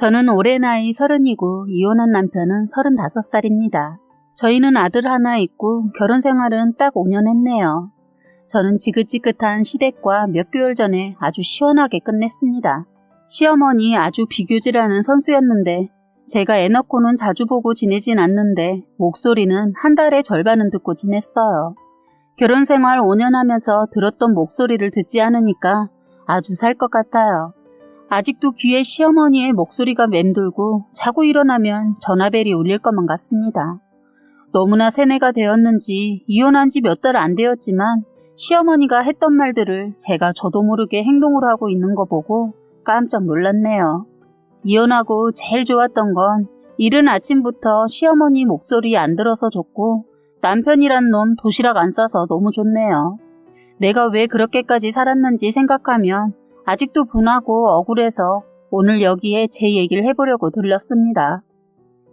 저는 올해 나이 서른이고 이혼한 남편은 서른다섯 살입니다. 저희는 아들 하나 있고 결혼 생활은 딱 5년 했네요. 저는 지긋지긋한 시댁과 몇 개월 전에 아주 시원하게 끝냈습니다. 시어머니 아주 비교질하는 선수였는데 제가 애 넣고는 자주 보고 지내진 않는데 목소리는 한 달에 절반은 듣고 지냈어요. 결혼 생활 5년 하면서 들었던 목소리를 듣지 않으니까 아주 살 것 같아요. 아직도 귀에 시어머니의 목소리가 맴돌고 자고 일어나면 전화벨이 울릴 것만 같습니다. 너무나 세뇌가 되었는지 이혼한 지 몇 달 안 되었지만 시어머니가 했던 말들을 제가 저도 모르게 행동을 하고 있는 거 보고 깜짝 놀랐네요. 이혼하고 제일 좋았던 건 이른 아침부터 시어머니 목소리 안 들어서 좋고 남편이란 놈 도시락 안 싸서 너무 좋네요. 내가 왜 그렇게까지 살았는지 생각하면 아직도 분하고 억울해서 오늘 여기에 제 얘기를 해보려고 들렀습니다.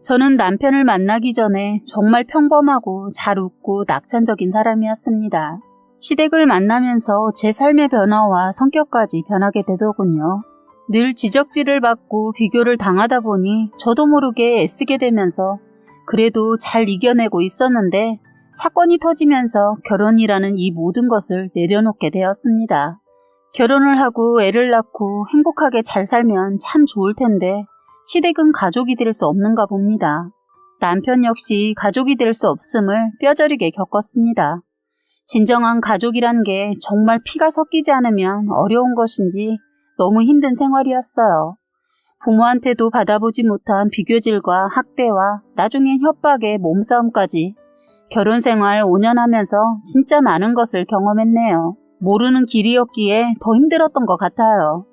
저는 남편을 만나기 전에 정말 평범하고 잘 웃고 낙천적인 사람이었습니다. 시댁을 만나면서 제 삶의 변화와 성격까지 변하게 되더군요. 늘 지적질을 받고 비교를 당하다 보니 저도 모르게 애쓰게 되면서 그래도 잘 이겨내고 있었는데 사건이 터지면서 결혼이라는 이 모든 것을 내려놓게 되었습니다. 결혼을 하고 애를 낳고 행복하게 잘 살면 참 좋을 텐데 시댁은 가족이 될 수 없는가 봅니다. 남편 역시 가족이 될 수 없음을 뼈저리게 겪었습니다. 진정한 가족이란 게 정말 피가 섞이지 않으면 어려운 것인지 너무 힘든 생활이었어요. 부모한테도 받아보지 못한 비교질과 학대와 나중엔 협박에 몸싸움까지 결혼 생활 5년 하면서 진짜 많은 것을 경험했네요. 모르는 길이었기에 더 힘들었던 것 같아요.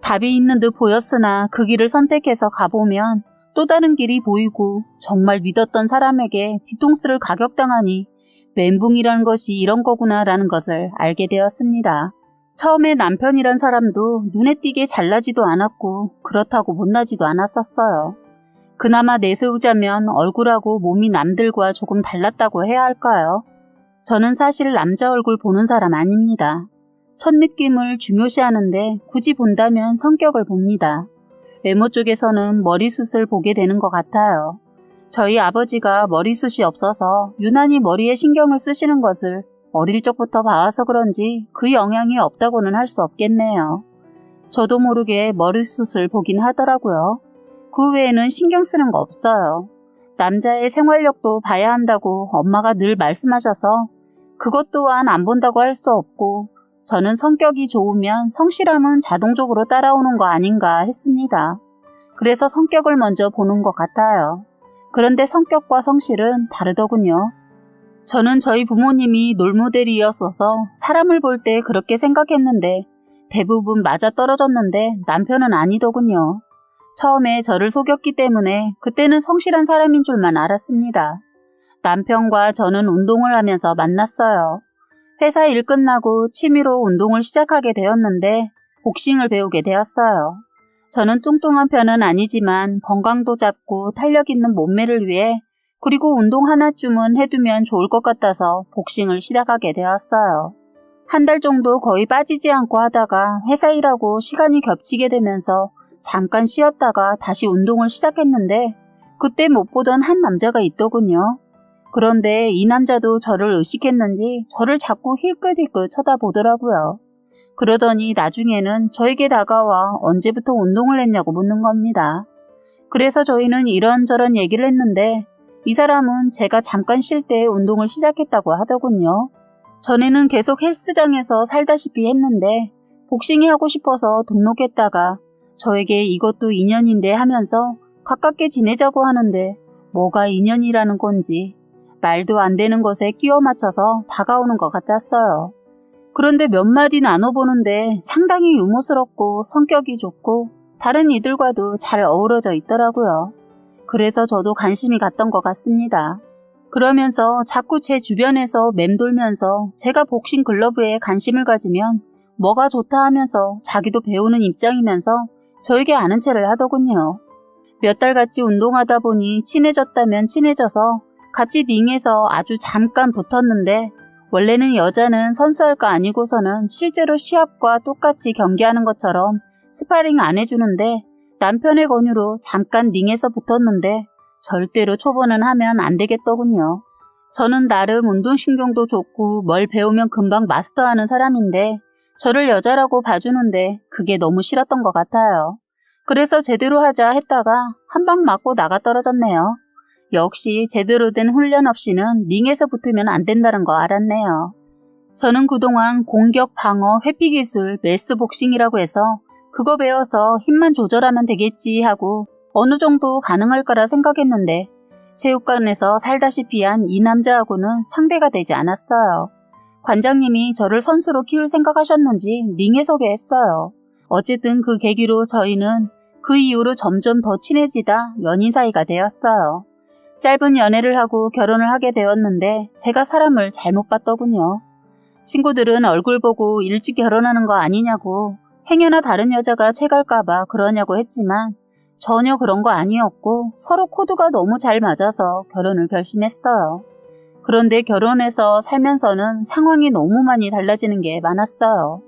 답이 있는 듯 보였으나 그 길을 선택해서 가보면 또 다른 길이 보이고 정말 믿었던 사람에게 뒤통수를 가격당하니 멘붕이라는 것이 이런 거구나라는 것을 알게 되었습니다. 처음에 남편이란 사람도 눈에 띄게 잘나지도 않았고 그렇다고 못나지도 않았었어요. 그나마 내세우자면 얼굴하고 몸이 남들과 조금 달랐다고 해야 할까요? 저는 사실 남자 얼굴 보는 사람 아닙니다. 첫 느낌을 중요시하는데 굳이 본다면 성격을 봅니다. 외모 쪽에서는 머리숱을 보게 되는 것 같아요. 저희 아버지가 머리숱이 없어서 유난히 머리에 신경을 쓰시는 것을 어릴 적부터 봐와서 그런지 그 영향이 없다고는 할 수 없겠네요. 저도 모르게 머리숱을 보긴 하더라고요. 그 외에는 신경 쓰는 거 없어요. 남자의 생활력도 봐야 한다고 엄마가 늘 말씀하셔서 그것 또한 안 본다고 할 수 없고 저는 성격이 좋으면 성실함은 자동적으로 따라오는 거 아닌가 했습니다. 그래서 성격을 먼저 보는 것 같아요. 그런데 성격과 성실은 다르더군요. 저는 저희 부모님이 놀모델이었어서 사람을 볼 때 그렇게 생각했는데 대부분 맞아 떨어졌는데 남편은 아니더군요. 처음에 저를 속였기 때문에 그때는 성실한 사람인 줄만 알았습니다. 남편과 저는 운동을 하면서 만났어요. 회사 일 끝나고 취미로 운동을 시작하게 되었는데 복싱을 배우게 되었어요. 저는 뚱뚱한 편은 아니지만 건강도 잡고 탄력 있는 몸매를 위해 그리고 운동 하나쯤은 해두면 좋을 것 같아서 복싱을 시작하게 되었어요. 한 달 정도 거의 빠지지 않고 하다가 회사 일하고 시간이 겹치게 되면서 잠깐 쉬었다가 다시 운동을 시작했는데 그때 못 보던 한 남자가 있더군요. 그런데 이 남자도 저를 의식했는지 저를 자꾸 힐끗힐끗 쳐다보더라고요. 그러더니 나중에는 저에게 다가와 언제부터 운동을 했냐고 묻는 겁니다. 그래서 저희는 이런저런 얘기를 했는데 이 사람은 제가 잠깐 쉴 때 운동을 시작했다고 하더군요. 전에는 계속 헬스장에서 살다시피 했는데 복싱이 하고 싶어서 등록했다가 저에게 이것도 인연인데 하면서 가깝게 지내자고 하는데 뭐가 인연이라는 건지 말도 안 되는 것에 끼워 맞춰서 다가오는 것 같았어요. 그런데 몇 마디 나눠보는데 상당히 유머스럽고 성격이 좋고 다른 이들과도 잘 어우러져 있더라고요. 그래서 저도 관심이 갔던 것 같습니다. 그러면서 자꾸 제 주변에서 맴돌면서 제가 복싱 글러브에 관심을 가지면 뭐가 좋다 하면서 자기도 배우는 입장이면서 저에게 아는 체를 하더군요. 몇 달 같이 운동하다 보니 친해졌다면 친해져서 같이 링에서 아주 잠깐 붙었는데 원래는 여자는 선수할 거 아니고서는 실제로 시합과 똑같이 경기하는 것처럼 스파링 안 해주는데 남편의 권유로 잠깐 링에서 붙었는데 절대로 초보는 하면 안 되겠더군요. 저는 나름 운동신경도 좋고 뭘 배우면 금방 마스터하는 사람인데 저를 여자라고 봐주는데 그게 너무 싫었던 것 같아요. 그래서 제대로 하자 했다가 한 방 맞고 나가 떨어졌네요. 역시 제대로 된 훈련 없이는 링에서 붙으면 안 된다는 거 알았네요. 저는 그동안 공격, 방어, 회피 기술, 메스 복싱이라고 해서 그거 배워서 힘만 조절하면 되겠지 하고 어느 정도 가능할 거라 생각했는데 체육관에서 살다시피 한 이 남자하고는 상대가 되지 않았어요. 관장님이 저를 선수로 키울 생각하셨는지 링에 서게 했어요. 어쨌든 그 계기로 저희는 그 이후로 점점 더 친해지다 연인 사이가 되었어요. 짧은 연애를 하고 결혼을 하게 되었는데 제가 사람을 잘못 봤더군요. 친구들은 얼굴 보고 일찍 결혼하는 거 아니냐고 행여나 다른 여자가 채갈까봐 그러냐고 했지만 전혀 그런 거 아니었고 서로 코드가 너무 잘 맞아서 결혼을 결심했어요. 그런데 결혼해서 살면서는 상황이 너무 많이 달라지는 게 많았어요.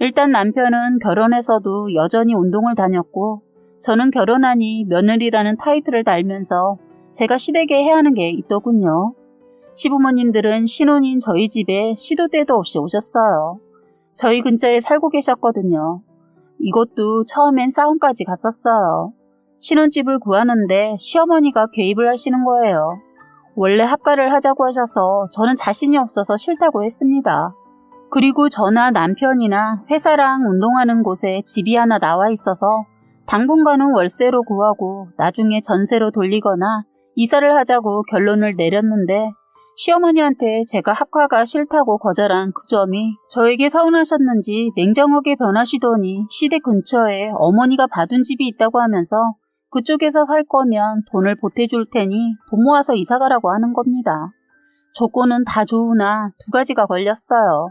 일단 남편은 결혼해서도 여전히 운동을 다녔고 저는 결혼하니 며느리라는 타이틀을 달면서 제가 시댁에 해야 하는 게 있더군요. 시부모님들은 신혼인 저희 집에 시도 때도 없이 오셨어요. 저희 근처에 살고 계셨거든요. 이것도 처음엔 싸움까지 갔었어요. 신혼집을 구하는데 시어머니가 개입을 하시는 거예요. 원래 합가를 하자고 하셔서 저는 자신이 없어서 싫다고 했습니다. 그리고 저나 남편이나 회사랑 운동하는 곳에 집이 하나 나와 있어서 당분간은 월세로 구하고 나중에 전세로 돌리거나 이사를 하자고 결론을 내렸는데 시어머니한테 제가 합가가 싫다고 거절한 그 점이 저에게 서운하셨는지 냉정하게 변하시더니 시댁 근처에 어머니가 봐둔 집이 있다고 하면서 그쪽에서 살 거면 돈을 보태줄 테니 돈 모아서 이사가라고 하는 겁니다. 조건은 다 좋으나 두 가지가 걸렸어요.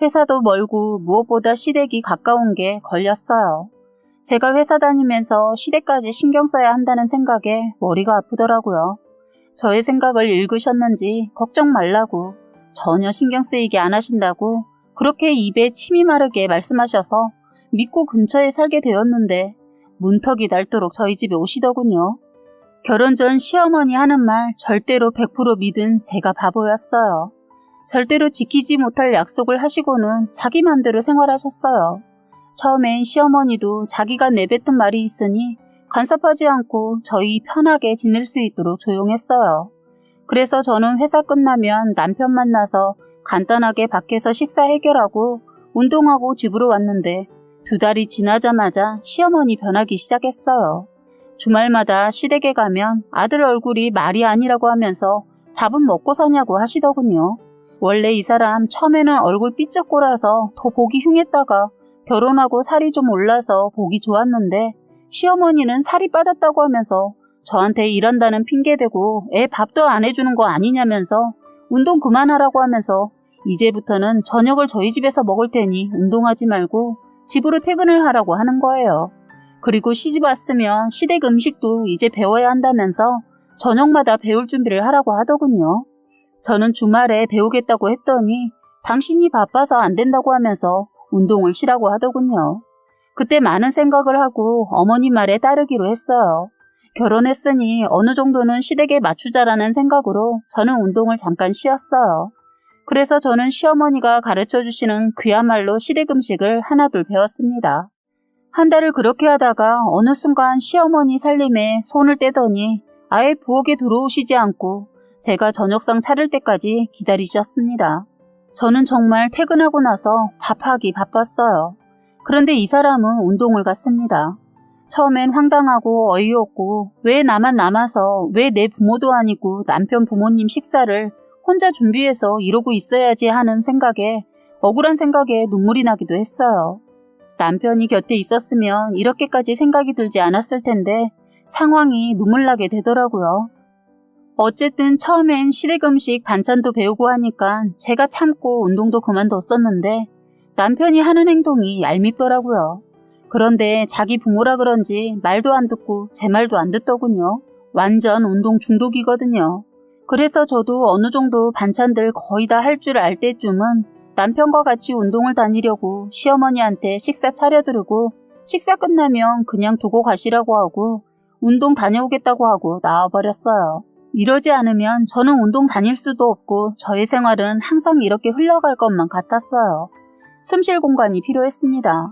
회사도 멀고 무엇보다 시댁이 가까운 게 걸렸어요. 제가 회사 다니면서 시댁까지 신경 써야 한다는 생각에 머리가 아프더라고요. 저의 생각을 읽으셨는지 걱정 말라고 전혀 신경 쓰이게 안 하신다고 그렇게 입에 침이 마르게 말씀하셔서 믿고 근처에 살게 되었는데 문턱이 닳도록 저희 집에 오시더군요. 결혼 전 시어머니 하는 말 절대로 100% 믿은 제가 바보였어요. 절대로 지키지 못할 약속을 하시고는 자기 맘대로 생활하셨어요. 처음엔 시어머니도 자기가 내뱉은 말이 있으니 간섭하지 않고 저희 편하게 지낼 수 있도록 조용했어요. 그래서 저는 회사 끝나면 남편 만나서 간단하게 밖에서 식사 해결하고 운동하고 집으로 왔는데 두 달이 지나자마자 시어머니 변하기 시작했어요. 주말마다 시댁에 가면 아들 얼굴이 말이 아니라고 하면서 밥은 먹고 사냐고 하시더군요. 원래 이 사람 처음에는 얼굴 삐쩍 꼬라서 더 보기 흉했다가 결혼하고 살이 좀 올라서 보기 좋았는데 시어머니는 살이 빠졌다고 하면서 저한테 일한다는 핑계대고 애 밥도 안 해주는 거 아니냐면서 운동 그만하라고 하면서 이제부터는 저녁을 저희 집에서 먹을 테니 운동하지 말고 집으로 퇴근을 하라고 하는 거예요. 그리고 시집 왔으면 시댁 음식도 이제 배워야 한다면서 저녁마다 배울 준비를 하라고 하더군요. 저는 주말에 배우겠다고 했더니 당신이 바빠서 안 된다고 하면서 운동을 쉬라고 하더군요. 그때 많은 생각을 하고 어머니 말에 따르기로 했어요. 결혼했으니 어느 정도는 시댁에 맞추자라는 생각으로 저는 운동을 잠깐 쉬었어요. 그래서 저는 시어머니가 가르쳐 주시는 그야말로 시댁 음식을 하나둘 배웠습니다. 한 달을 그렇게 하다가 어느 순간 시어머니 살림에 손을 떼더니 아예 부엌에 들어오시지 않고 제가 저녁상 차릴 때까지 기다리셨습니다. 저는 정말 퇴근하고 나서 밥하기 바빴어요. 그런데 이 사람은 운동을 갔습니다. 처음엔 황당하고 어이없고 왜 나만 남아서 왜 내 부모도 아니고 남편 부모님 식사를 혼자 준비해서 이러고 있어야지 하는 생각에 억울한 생각에 눈물이 나기도 했어요. 남편이 곁에 있었으면 이렇게까지 생각이 들지 않았을 텐데 상황이 눈물 나게 되더라고요. 어쨌든 처음엔 시댁 음식 반찬도 배우고 하니까 제가 참고 운동도 그만뒀었는데 남편이 하는 행동이 얄밉더라고요. 그런데 자기 부모라 그런지 말도 안 듣고 제 말도 안 듣더군요. 완전 운동 중독이거든요. 그래서 저도 어느 정도 반찬들 거의 다 할 줄 알 때쯤은 남편과 같이 운동을 다니려고 시어머니한테 식사 차려드리고 식사 끝나면 그냥 두고 가시라고 하고 운동 다녀오겠다고 하고 나와버렸어요. 이러지 않으면 저는 운동 다닐 수도 없고 저의 생활은 항상 이렇게 흘러갈 것만 같았어요. 숨쉴 공간이 필요했습니다.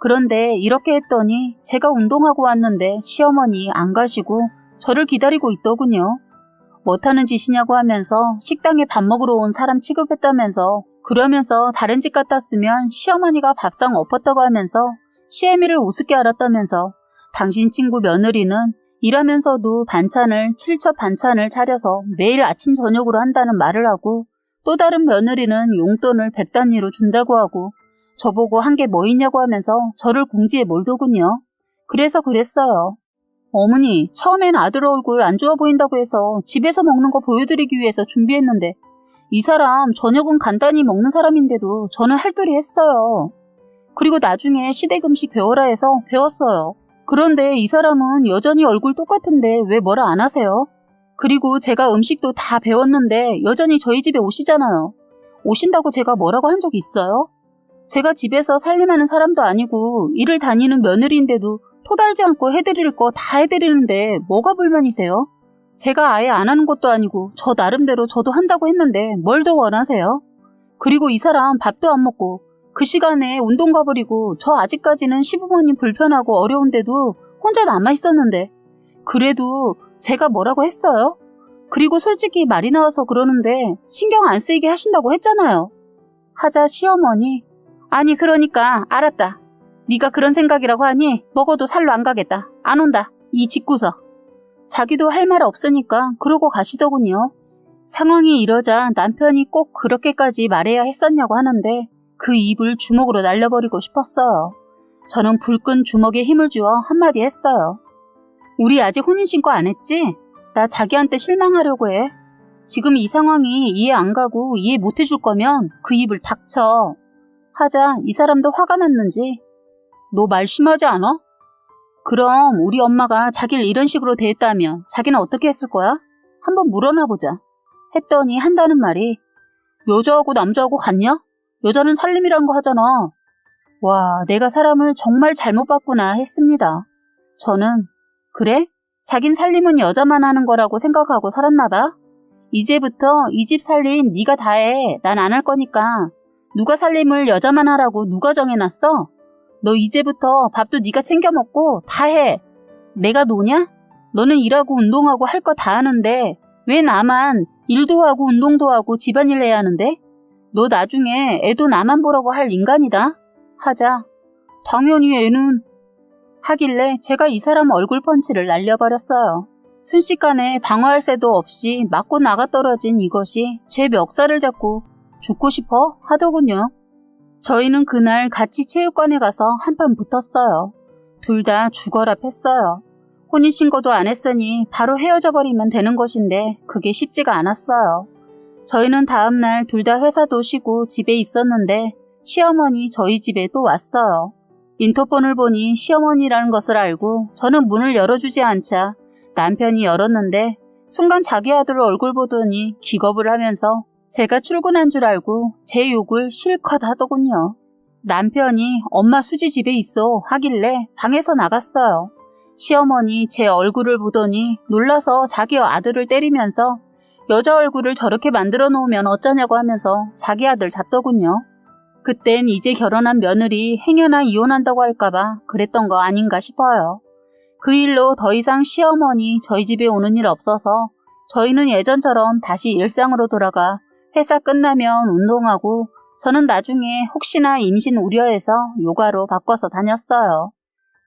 그런데 이렇게 했더니 제가 운동하고 왔는데 시어머니 안 가시고 저를 기다리고 있더군요. 못하는 짓이냐고 하면서 식당에 밥 먹으러 온 사람 취급했다면서 그러면서 다른 집 같았으면 시어머니가 밥상 엎었다고 하면서 시애미를 우습게 알았다면서 당신 친구 며느리는 일하면서도 반찬을 칠첩 반찬을 차려서 매일 아침 저녁으로 한다는 말을 하고 또 다른 며느리는 용돈을 백 단위로 준다고 하고 저보고 한 게 뭐 있냐고 하면서 저를 궁지에 몰더군요. 그래서 그랬어요. 어머니, 처음엔 아들 얼굴 안 좋아 보인다고 해서 집에서 먹는 거 보여드리기 위해서 준비했는데 이 사람 저녁은 간단히 먹는 사람인데도 저는 할도리 했어요. 그리고 나중에 시댁 음식 배워라 해서 배웠어요. 그런데 이 사람은 여전히 얼굴 똑같은데 왜 뭐라 안 하세요? 그리고 제가 음식도 다 배웠는데 여전히 저희 집에 오시잖아요. 오신다고 제가 뭐라고 한 적 있어요? 제가 집에서 살림하는 사람도 아니고 일을 다니는 며느리인데도 토달지 않고 해드릴 거 다 해드리는데 뭐가 불만이세요? 제가 아예 안 하는 것도 아니고 저 나름대로 저도 한다고 했는데 뭘 더 원하세요? 그리고 이 사람 밥도 안 먹고 그 시간에 운동 가버리고 저 아직까지는 시부모님 불편하고 어려운데도 혼자 남아 있었는데 그래도 제가 뭐라고 했어요? 그리고 솔직히 말이 나와서 그러는데 신경 안 쓰이게 하신다고 했잖아요. 하자 시어머니 아니 그러니까 알았다. 네가 그런 생각이라고 하니 먹어도 살로 안 가겠다. 안 온다. 이 집구석. 자기도 할 말 없으니까 그러고 가시더군요. 상황이 이러자 남편이 꼭 그렇게까지 말해야 했었냐고 하는데 그 입을 주먹으로 날려버리고 싶었어요. 저는 불끈 주먹에 힘을 주어 한마디 했어요. 우리 아직 혼인신고 안 했지? 나 자기한테 실망하려고 해. 지금 이 상황이 이해 안 가고 이해 못 해줄 거면 그 입을 닥쳐. 하자 이 사람도 화가 났는지 너 말 심하지 않아? 그럼 우리 엄마가 자기를 이런 식으로 대했다면 자기는 어떻게 했을 거야? 한번 물어나 보자. 했더니 한다는 말이 여자하고 남자하고 같냐? 여자는 살림이란 거 하잖아. 와, 내가 사람을 정말 잘못 봤구나 했습니다. 저는 그래? 자긴 살림은 여자만 하는 거라고 생각하고 살았나 봐. 이제부터 이 집 살림 네가 다 해. 난 안 할 거니까. 누가 살림을 여자만 하라고 누가 정해놨어? 너 이제부터 밥도 네가 챙겨 먹고 다 해. 내가 노냐? 너는 일하고 운동하고 할 거 다 하는데 왜 나만 일도 하고 운동도 하고 집안일 해야 하는데? 너 나중에 애도 나만 보라고 할 인간이다. 하자. 당연히 애는 하길래 제가 이 사람 얼굴 펀치를 날려버렸어요. 순식간에 방어할 새도 없이 맞고 나가 떨어진 이것이 제 멱살을 잡고 죽고 싶어 하더군요. 저희는 그날 같이 체육관에 가서 한판 붙었어요. 둘 다 죽어라 했어요. 혼인신고도 안 했으니 바로 헤어져 버리면 되는 것인데 그게 쉽지가 않았어요. 저희는 다음날 둘 다 회사도 쉬고 집에 있었는데 시어머니 저희 집에 또 왔어요. 인터폰을 보니 시어머니라는 것을 알고 저는 문을 열어주지 않자 남편이 열었는데 순간 자기 아들 얼굴 보더니 기겁을 하면서 제가 출근한 줄 알고 제 욕을 실컷 하더군요. 남편이 엄마 수지 집에 있어 하길래 방에서 나갔어요. 시어머니 제 얼굴을 보더니 놀라서 자기 아들을 때리면서 여자 얼굴을 저렇게 만들어 놓으면 어쩌냐고 하면서 자기 아들 잡더군요. 그땐 이제 결혼한 며느리 행여나 이혼한다고 할까봐 그랬던 거 아닌가 싶어요. 그 일로 더 이상 시어머니 저희 집에 오는 일 없어서 저희는 예전처럼 다시 일상으로 돌아가 회사 끝나면 운동하고 저는 나중에 혹시나 임신 우려해서 요가로 바꿔서 다녔어요.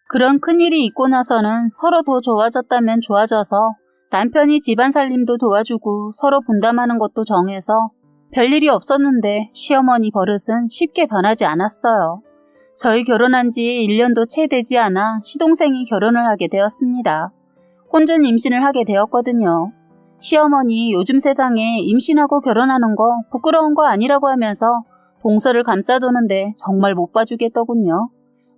그런 큰일이 있고 나서는 서로 더 좋아졌다면 좋아져서 남편이 집안 살림도 도와주고 서로 분담하는 것도 정해서 별일이 없었는데 시어머니 버릇은 쉽게 변하지 않았어요. 저희 결혼한 지 1년도 채 되지 않아 시동생이 결혼을 하게 되었습니다. 혼전 임신을 하게 되었거든요. 시어머니 요즘 세상에 임신하고 결혼하는 거 부끄러운 거 아니라고 하면서 동서를 감싸도는데 정말 못 봐주겠더군요.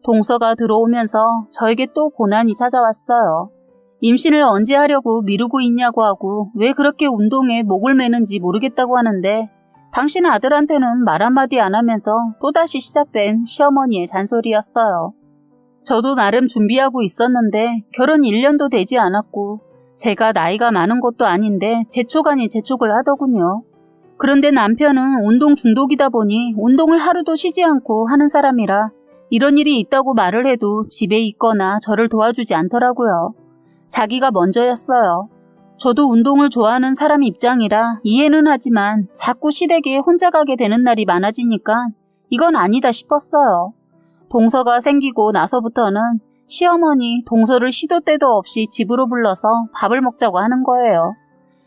동서가 들어오면서 저에게 또 고난이 찾아왔어요. 임신을 언제 하려고 미루고 있냐고 하고 왜 그렇게 운동에 목을 매는지 모르겠다고 하는데 당신 아들한테는 말 한마디 안 하면서 또다시 시작된 시어머니의 잔소리였어요. 저도 나름 준비하고 있었는데 결혼 1년도 되지 않았고 제가 나이가 많은 것도 아닌데 재촉아니 재촉을 하더군요. 그런데 남편은 운동 중독이다 보니 운동을 하루도 쉬지 않고 하는 사람이라 이런 일이 있다고 말을 해도 집에 있거나 저를 도와주지 않더라고요. 자기가 먼저였어요. 저도 운동을 좋아하는 사람 입장이라 이해는 하지만 자꾸 시댁에 혼자 가게 되는 날이 많아지니까 이건 아니다 싶었어요. 동서가 생기고 나서부터는 시어머니 동서를 시도 때도 없이 집으로 불러서 밥을 먹자고 하는 거예요.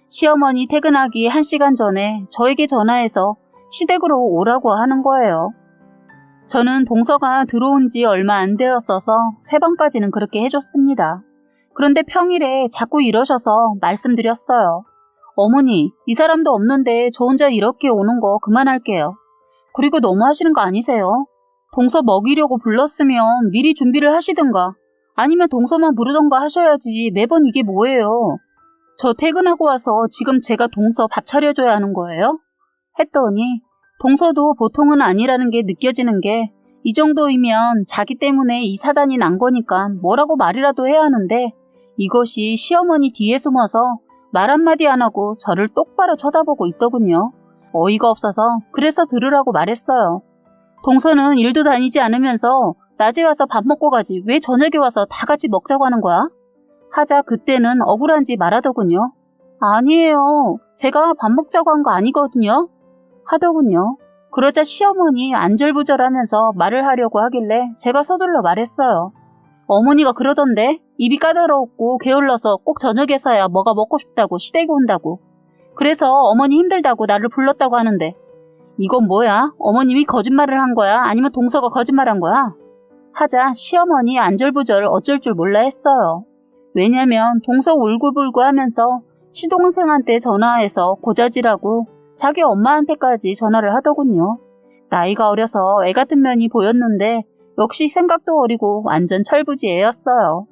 시어머니 퇴근하기 1시간 전에 저에게 전화해서 시댁으로 오라고 하는 거예요. 저는 동서가 들어온 지 얼마 안 되었어서 세 번까지는 그렇게 해줬습니다. 그런데 평일에 자꾸 이러셔서 말씀드렸어요. 어머니, 이 사람도 없는데 저 혼자 이렇게 오는 거 그만할게요. 그리고 너무 하시는 거 아니세요? 동서 먹이려고 불렀으면 미리 준비를 하시든가 아니면 동서만 부르던가 하셔야지 매번 이게 뭐예요? 저 퇴근하고 와서 지금 제가 동서 밥 차려줘야 하는 거예요? 했더니 동서도 보통은 아니라는 게 느껴지는 게 이 정도이면 자기 때문에 이 사단이 난 거니까 뭐라고 말이라도 해야 하는데 이것이 시어머니 뒤에 숨어서 말 한마디 안 하고 저를 똑바로 쳐다보고 있더군요. 어이가 없어서 그래서 들으라고 말했어요. 동서는 일도 다니지 않으면서 낮에 와서 밥 먹고 가지 왜 저녁에 와서 다 같이 먹자고 하는 거야? 하자 그때는 억울한지 말하더군요. 아니에요. 제가 밥 먹자고 한 거 아니거든요. 하더군요. 그러자 시어머니 안절부절하면서 말을 하려고 하길래 제가 서둘러 말했어요. 어머니가 그러던데 입이 까다롭고 게을러서 꼭 저녁에서야 뭐가 먹고 싶다고 시댁에 온다고. 그래서 어머니 힘들다고 나를 불렀다고 하는데 이건 뭐야? 어머님이 거짓말을 한 거야? 아니면 동서가 거짓말한 거야? 하자 시어머니 안절부절 어쩔 줄 몰라 했어요. 왜냐면 동서 울고불고 하면서 시동생한테 전화해서 고자질하고 자기 엄마한테까지 전화를 하더군요. 나이가 어려서 애 같은 면이 보였는데 역시 생각도 어리고 완전 철부지 애였어요.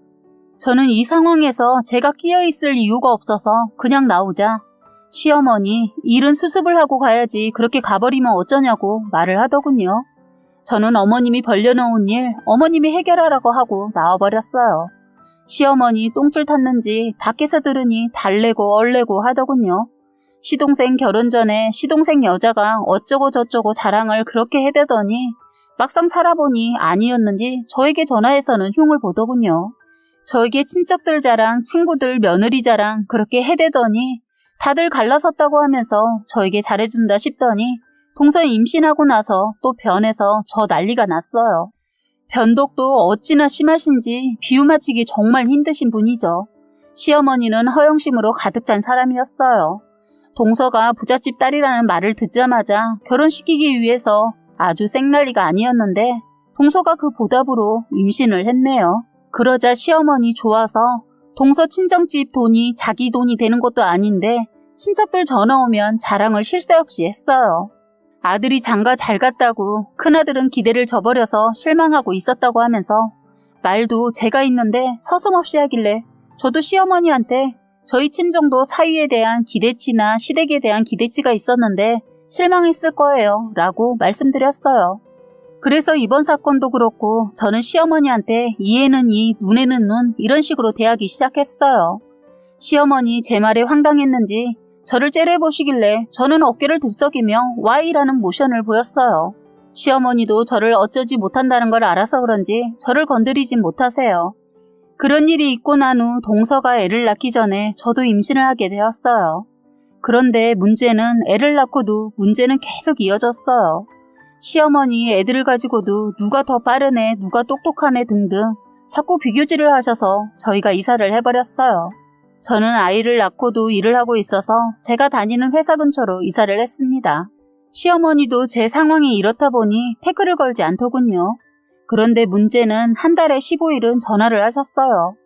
저는 이 상황에서 제가 끼어 있을 이유가 없어서 그냥 나오자 시어머니 일은 수습을 하고 가야지 그렇게 가버리면 어쩌냐고 말을 하더군요. 저는 어머님이 벌려놓은 일 어머님이 해결하라고 하고 나와버렸어요. 시어머니 똥줄 탔는지 밖에서 들으니 달래고 얼래고 하더군요. 시동생 결혼 전에 시동생 여자가 어쩌고 저쩌고 자랑을 그렇게 해대더니 막상 살아보니 아니었는지 저에게 전화해서는 흉을 보더군요. 저에게 친척들 자랑, 친구들 며느리 자랑 그렇게 해대더니 다들 갈라섰다고 하면서 저에게 잘해준다 싶더니 동서 임신하고 나서 또 변해서 저 난리가 났어요. 변덕도 어찌나 심하신지 비유마치기 정말 힘드신 분이죠. 시어머니는 허영심으로 가득 찬 사람이었어요. 동서가 부잣집 딸이라는 말을 듣자마자 결혼시키기 위해서 아주 생난리가 아니었는데 동서가 그 보답으로 임신을 했네요. 그러자 시어머니 좋아서 동서 친정집 돈이 자기 돈이 되는 것도 아닌데 친척들 전화 오면 자랑을 쉴새 없이 했어요. 아들이 장가 잘 갔다고 큰아들은 기대를 저버려서 실망하고 있었다고 하면서 말도 제가 있는데 서슴없이 하길래 저도 시어머니한테 저희 친정도 사위에 대한 기대치나 시댁에 대한 기대치가 있었는데 실망했을 거예요 라고 말씀드렸어요. 그래서 이번 사건도 그렇고 저는 시어머니한테 이에는 이, 눈에는 눈 이런 식으로 대하기 시작했어요. 시어머니 제 말에 황당했는지 저를 째려보시길래 저는 어깨를 들썩이며 Y라는 모션을 보였어요. 시어머니도 저를 어쩌지 못한다는 걸 알아서 그런지 저를 건드리진 못하세요. 그런 일이 있고 난 후 동서가 애를 낳기 전에 저도 임신을 하게 되었어요. 그런데 문제는 애를 낳고도 문제는 계속 이어졌어요. 시어머니 애들을 가지고도 누가 더 애, 누가 똑똑한 애 등등 자꾸 비교질을 하셔서 저희가 이사를 해버렸어요. 저는 아이를 낳고도 일을 하고 있어서 제가 다니는 회사 근처로 이사를 했습니다. 시어머니도 제 상황이 이렇다 보니 태클을 걸지 않더군요. 그런데 문제는 한 달에 15일은 전화를 하셨어요.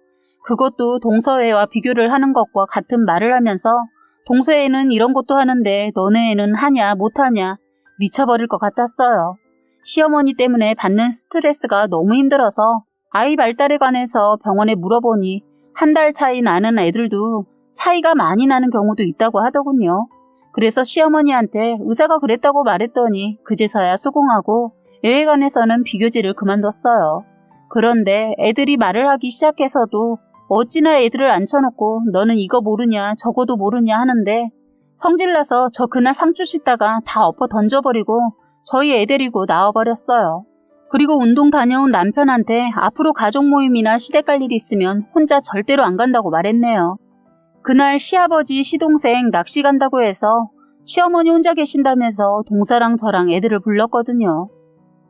그것도 동서애와 비교를 하는 것과 같은 말을 하면서 동서애는 이런 것도 하는데 너네 애는 하냐 못하냐 미쳐버릴 것 같았어요. 시어머니 때문에 받는 스트레스가 너무 힘들어서 아이 발달에 관해서 병원에 물어보니 한 달 차이 나는 애들도 차이가 많이 나는 경우도 있다고 하더군요. 그래서 시어머니한테 의사가 그랬다고 말했더니 그제서야 수긍하고 여행관에서는 비교질을 그만뒀어요. 그런데 애들이 말을 하기 시작해서도 어찌나 애들을 앉혀놓고 너는 이거 모르냐 저거도 모르냐 하는데 성질나서 저 그날 상추 씻다가 다 엎어 던져버리고 저희 애 데리고 나와버렸어요. 그리고 운동 다녀온 남편한테 앞으로 가족 모임이나 시댁 갈일 있으면 혼자 절대로 안 간다고 말했네요. 그날 시아버지 시동생 낚시 간다고 해서 시어머니 혼자 계신다면서 동사랑 저랑 애들을 불렀거든요.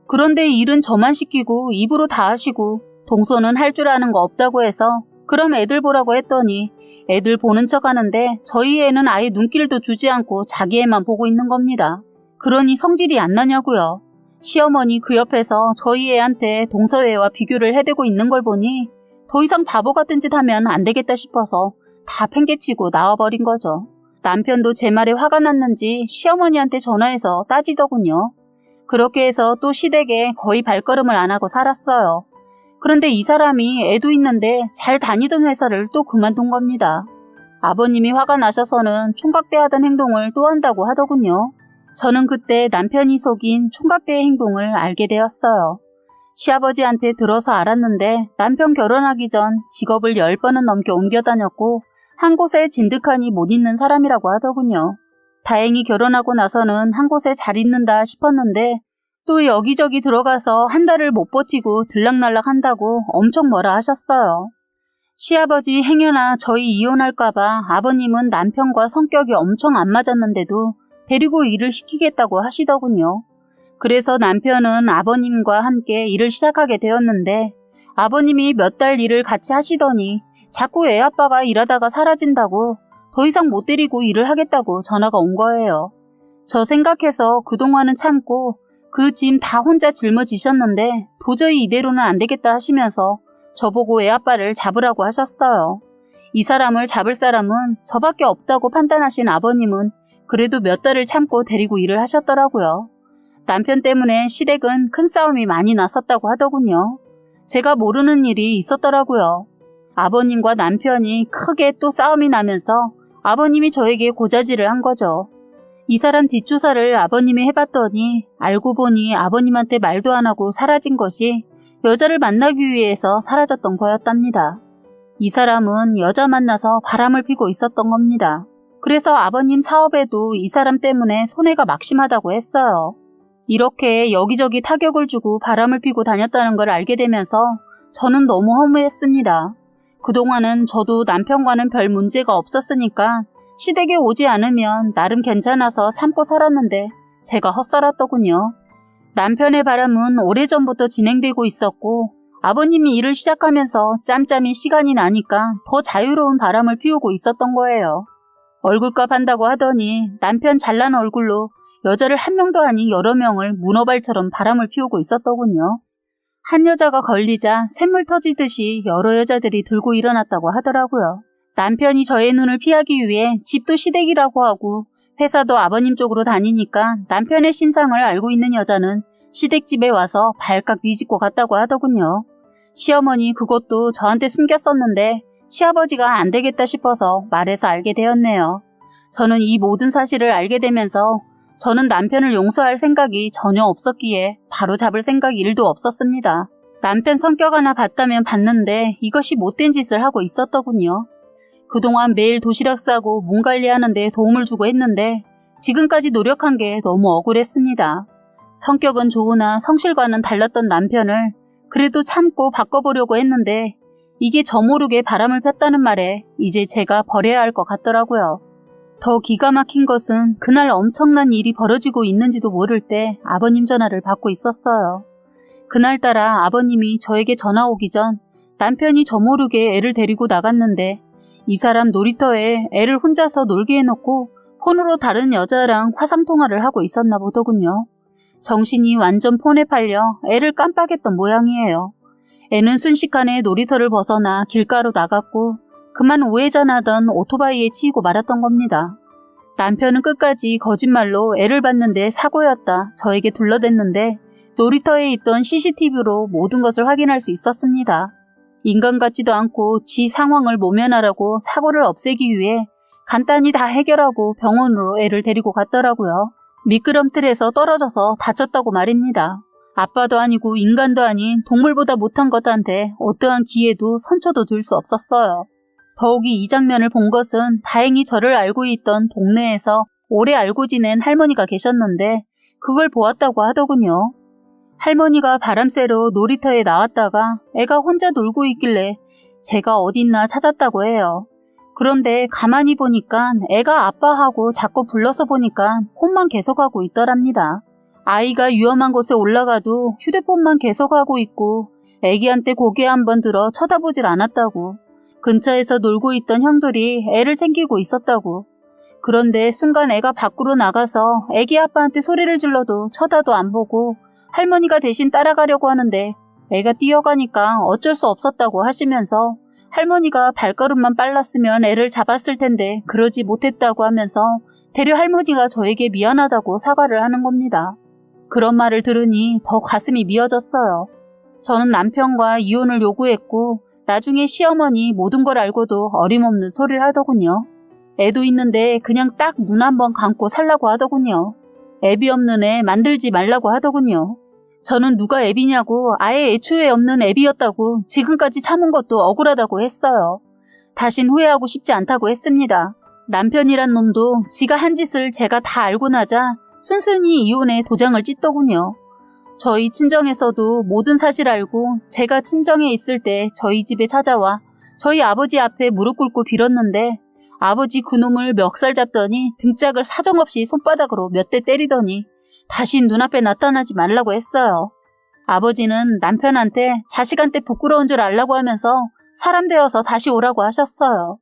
그런데 일은 저만 시키고 입으로 다 하시고 동서는 할 줄 아는 거 없다고 해서 그럼 애들 보라고 했더니 애들 보는 척 하는데 저희 애는 아예 눈길도 주지 않고 자기 애만 보고 있는 겁니다. 그러니 성질이 안 나냐고요. 시어머니 그 옆에서 저희 애한테 동서애와 비교를 해대고 있는 걸 보니 더 이상 바보 같은 짓 하면 안 되겠다 싶어서 다 팽개치고 나와버린 거죠. 남편도 제 말에 화가 났는지 시어머니한테 전화해서 따지더군요. 그렇게 해서 또 시댁에 거의 발걸음을 안 하고 살았어요. 그런데 이 사람이 애도 있는데 잘 다니던 회사를 또 그만둔 겁니다. 아버님이 화가 나셔서는 총각대 하던 행동을 또 한다고 하더군요. 저는 그때 남편이 속인 총각대의 행동을 알게 되었어요. 시아버지한테 들어서 알았는데 남편 결혼하기 전 직업을 10번은 넘게 옮겨 다녔고 한 곳에 진득하니 못 있는 사람이라고 하더군요. 다행히 결혼하고 나서는 한 곳에 잘 있는다 싶었는데 또 여기저기 들어가서 한 달을 못 버티고 들락날락 한다고 엄청 뭐라 하셨어요. 시아버지 행여나 저희 이혼할까봐 아버님은 남편과 성격이 엄청 안 맞았는데도 데리고 일을 시키겠다고 하시더군요. 그래서 남편은 아버님과 함께 일을 시작하게 되었는데 아버님이 몇 달 일을 같이 하시더니 자꾸 애 아빠가 일하다가 사라진다고 더 이상 못 데리고 일을 하겠다고 전화가 온 거예요. 저 생각해서 그동안은 참고 그 짐 다 혼자 짊어지셨는데 도저히 이대로는 안 되겠다 하시면서 저보고 애 아빠를 잡으라고 하셨어요. 이 사람을 잡을 사람은 저밖에 없다고 판단하신 아버님은 그래도 몇 달을 참고 데리고 일을 하셨더라고요. 남편 때문에 시댁은 큰 싸움이 많이 났었다고 하더군요. 제가 모르는 일이 있었더라고요. 아버님과 남편이 크게 또 싸움이 나면서 아버님이 저에게 고자질을 한 거죠. 이 사람 뒷조사를 아버님이 해봤더니 알고 보니 아버님한테 말도 안 하고 사라진 것이 여자를 만나기 위해서 사라졌던 거였답니다. 이 사람은 여자 만나서 바람을 피고 있었던 겁니다. 그래서 아버님 사업에도 이 사람 때문에 손해가 막심하다고 했어요. 이렇게 여기저기 타격을 주고 바람을 피고 다녔다는 걸 알게 되면서 저는 너무 허무했습니다. 그동안은 저도 남편과는 별 문제가 없었으니까 시댁에 오지 않으면 나름 괜찮아서 참고 살았는데 제가 헛살았더군요. 남편의 바람은 오래전부터 진행되고 있었고 아버님이 일을 시작하면서 짬짬이 시간이 나니까 더 자유로운 바람을 피우고 있었던 거예요. 얼굴값 한다고 하더니 남편 잘난 얼굴로 여자를 한 명도 아닌 여러 명을 문어발처럼 바람을 피우고 있었더군요. 한 여자가 걸리자 샘물 터지듯이 여러 여자들이 들고 일어났다고 하더라고요. 남편이 저의 눈을 피하기 위해 집도 시댁이라고 하고 회사도 아버님 쪽으로 다니니까 남편의 신상을 알고 있는 여자는 시댁집에 와서 발칵 뒤집고 갔다고 하더군요. 시어머니 그것도 저한테 숨겼었는데 시아버지가 안 되겠다 싶어서 말해서 알게 되었네요. 저는 이 모든 사실을 알게 되면서 저는 남편을 용서할 생각이 전혀 없었기에 바로 잡을 생각 일도 없었습니다. 남편 성격 하나 봤다면 봤는데 이것이 못된 짓을 하고 있었더군요. 그동안 매일 도시락 싸고 몸 관리하는 데 도움을 주고 했는데 지금까지 노력한 게 너무 억울했습니다. 성격은 좋으나 성실과는 달랐던 남편을 그래도 참고 바꿔보려고 했는데 이게 저 모르게 바람을 폈다는 말에 이제 제가 버려야 할 것 같더라고요. 더 기가 막힌 것은 그날 엄청난 일이 벌어지고 있는지도 모를 때 아버님 전화를 받고 있었어요. 그날따라 아버님이 저에게 전화 오기 전 남편이 저 모르게 애를 데리고 나갔는데 이 사람 놀이터에 애를 혼자서 놀게 해놓고 폰으로 다른 여자랑 화상통화를 하고 있었나 보더군요. 정신이 완전 폰에 팔려 애를 깜빡했던 모양이에요. 애는 순식간에 놀이터를 벗어나 길가로 나갔고 그만 우회전하던 오토바이에 치이고 말았던 겁니다. 남편은 끝까지 거짓말로 애를 봤는데 사고였다 저에게 둘러댔는데 놀이터에 있던 CCTV로 모든 것을 확인할 수 있었습니다. 인간 같지도 않고 지 상황을 모면하라고 사고를 없애기 위해 간단히 다 해결하고 병원으로 애를 데리고 갔더라고요. 미끄럼틀에서 떨어져서 다쳤다고 말입니다. 아빠도 아니고 인간도 아닌 동물보다 못한 것한테 어떠한 기회도 선처도 둘수 없었어요. 더욱이 이 장면을 본 것은 다행히 저를 알고 있던 동네에서 오래 알고 지낸 할머니가 계셨는데 그걸 보았다고 하더군요. 할머니가 바람 쐬러 놀이터에 나왔다가 애가 혼자 놀고 있길래 제가 어딨나 찾았다고 해요. 그런데 가만히 보니까 애가 아빠하고 자꾸 불러서 보니까 폰만 계속하고 있더랍니다. 아이가 위험한 곳에 올라가도 휴대폰만 계속하고 있고 애기한테 고개 한번 들어 쳐다보질 않았다고 근처에서 놀고 있던 형들이 애를 챙기고 있었다고 그런데 순간 애가 밖으로 나가서 애기 아빠한테 소리를 질러도 쳐다도 안 보고 할머니가 대신 따라가려고 하는데 애가 뛰어가니까 어쩔 수 없었다고 하시면서 할머니가 발걸음만 빨랐으면 애를 잡았을 텐데 그러지 못했다고 하면서 대려 할머니가 저에게 미안하다고 사과를 하는 겁니다. 그런 말을 들으니 더 가슴이 미어졌어요. 저는 남편과 이혼을 요구했고 나중에 시어머니 모든 걸 알고도 어림없는 소리를 하더군요. 애도 있는데 그냥 딱 눈 한번 감고 살라고 하더군요. 애비 없는 애 만들지 말라고 하더군요. 저는 누가 애비냐고 아예 애초에 없는 애비였다고 지금까지 참은 것도 억울하다고 했어요. 다신 후회하고 싶지 않다고 했습니다. 남편이란 놈도 지가 한 짓을 제가 다 알고 나자 순순히 이혼에 도장을 찢더군요. 저희 친정에서도 모든 사실 알고 제가 친정에 있을 때 저희 집에 찾아와 저희 아버지 앞에 무릎 꿇고 빌었는데 아버지 그놈을 멱살 잡더니 등짝을 사정없이 손바닥으로 몇 대 때리더니 다시 눈앞에 나타나지 말라고 했어요. 아버지는 남편한테 자식한테 부끄러운 줄 알라고 하면서 사람 되어서 다시 오라고 하셨어요.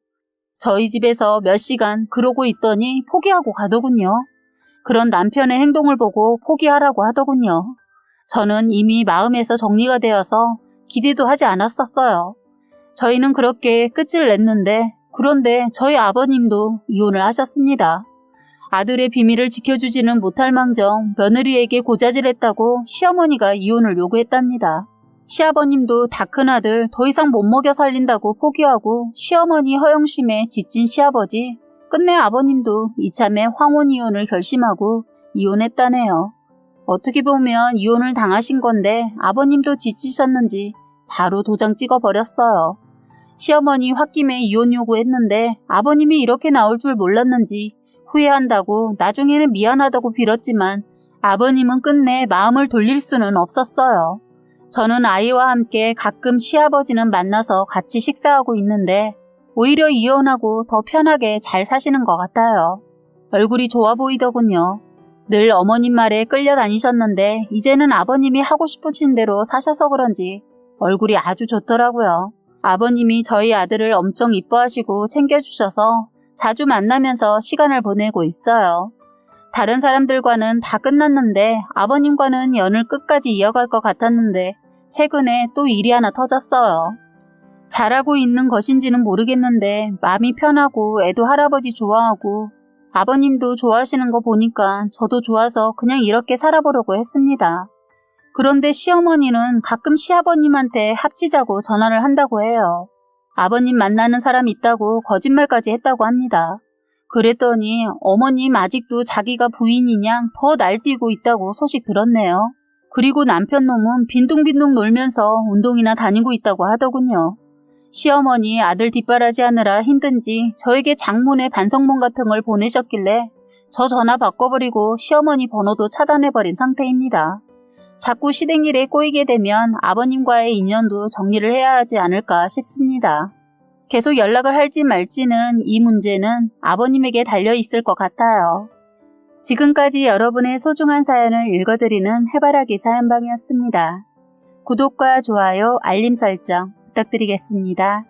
저희 집에서 몇 시간 그러고 있더니 포기하고 가더군요. 그런 남편의 행동을 보고 포기하라고 하더군요. 저는 이미 마음에서 정리가 되어서 기대도 하지 않았었어요. 저희는 그렇게 끝을 냈는데 그런데 저희 아버님도 이혼을 하셨습니다. 아들의 비밀을 지켜주지는 못할 망정 며느리에게 고자질했다고 시어머니가 이혼을 요구했답니다. 시아버님도 다 큰 아들 더 이상 못 먹여 살린다고 포기하고 시어머니 허영심에 지친 시아버지 끝내 아버님도 이참에 황혼 이혼을 결심하고 이혼했다네요. 어떻게 보면 이혼을 당하신 건데 아버님도 지치셨는지 바로 도장 찍어버렸어요. 시어머니 홧김에 이혼 요구했는데 아버님이 이렇게 나올 줄 몰랐는지 후회한다고 나중에는 미안하다고 빌었지만 아버님은 끝내 마음을 돌릴 수는 없었어요. 저는 아이와 함께 가끔 시아버지는 만나서 같이 식사하고 있는데 오히려 이혼하고 더 편하게 잘 사시는 것 같아요. 얼굴이 좋아 보이더군요. 늘 어머님 말에 끌려다니셨는데 이제는 아버님이 하고 싶으신 대로 사셔서 그런지 얼굴이 아주 좋더라고요. 아버님이 저희 아들을 엄청 이뻐하시고 챙겨주셔서 자주 만나면서 시간을 보내고 있어요. 다른 사람들과는 다 끝났는데 아버님과는 연을 끝까지 이어갈 것 같았는데 최근에 또 일이 하나 터졌어요. 잘하고 있는 것인지는 모르겠는데 마음이 편하고 애도 할아버지 좋아하고 아버님도 좋아하시는 거 보니까 저도 좋아서 그냥 이렇게 살아보려고 했습니다. 그런데 시어머니는 가끔 시아버님한테 합치자고 전화를 한다고 해요. 아버님 만나는 사람 있다고 거짓말까지 했다고 합니다. 그랬더니 어머님 아직도 자기가 부인이냐 더 날뛰고 있다고 소식 들었네요. 그리고 남편 놈은 빈둥빈둥 놀면서 운동이나 다니고 있다고 하더군요. 시어머니 아들 뒷바라지 하느라 힘든지 저에게 장문의 반성문 같은 걸 보내셨길래 저 전화 바꿔버리고 시어머니 번호도 차단해버린 상태입니다. 자꾸 시댁일에 꼬이게 되면 아버님과의 인연도 정리를 해야 하지 않을까 싶습니다. 계속 연락을 할지 말지는 이 문제는 아버님에게 달려 있을 것 같아요. 지금까지 여러분의 소중한 사연을 읽어드리는 해바라기 사연방이었습니다. 구독과 좋아요, 알림 설정 부탁드리겠습니다.